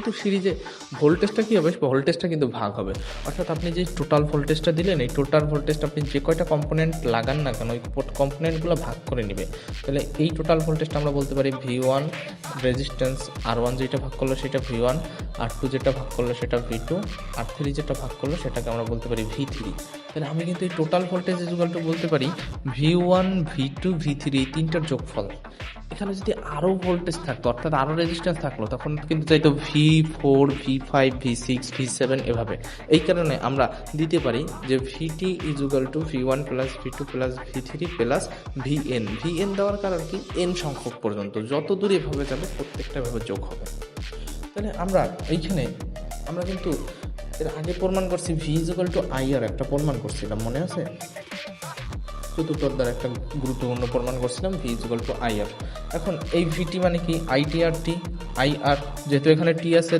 কিন্তু সিরিজে ভোল্টেজটা কী হবে? ভোল্টেজটা কিন্তু ভাগ হবে। অর্থাৎ আপনি যে টোটাল ভোল্টেজটা দিলেন, এই টোটাল ভোল্টেজটা আপনি যে কয়টা কম্পোনেন্ট লাগান না কেন, ওই কম্পোনেন্টগুলো ভাগ করে নেবে। তাহলে এই টোটাল ভোল্টেজটা আমরা বলতে পারি V one resistance R one যেটা ভাগ করল সেটা ভি ওয়ান আর টু যেটা ভাগ করল সেটা ভি টু আর থ্রি যেটা ভাগ করল সেটাকে আমরা বলতে পারি ভি থ্রি তাহলে আমি কিন্তু এই টোটাল ভোল্টেজ ইজুগাল বলতে পারি V one V two V three এই তিনটার যোগফল। এখানে যদি আরও ভোল্টেজ থাকতো, অর্থাৎ আরও রেজিস্ট্যান্স থাকল, তখন কিন্তু চাইতো V four V five V six V seven এভাবে। এই কারণে আমরা দিতে পারি যে V VT equal to V one plus V two plus V three plus V N V N দেওয়ার কারণ কি? এন সংখ্যক পর্যন্ত। যত দূর এভাবে যাবে, প্রত্যেকটা ভাবে যোগ হবে। তাহলে আমরা এইখানে, আমরা কিন্তু এর আগে প্রমাণ করছি V equal to I R একটা প্রমাণ করছিলাম, মনে আছে? চতুর্থ দ্বারা একটা গুরুত্বপূর্ণ প্রমাণ করছিলাম ভি ইজ টু আইআর এখন এই ভিটি মানে কি? আইটিআর টি আইআর যেহেতু এখানে টি আছে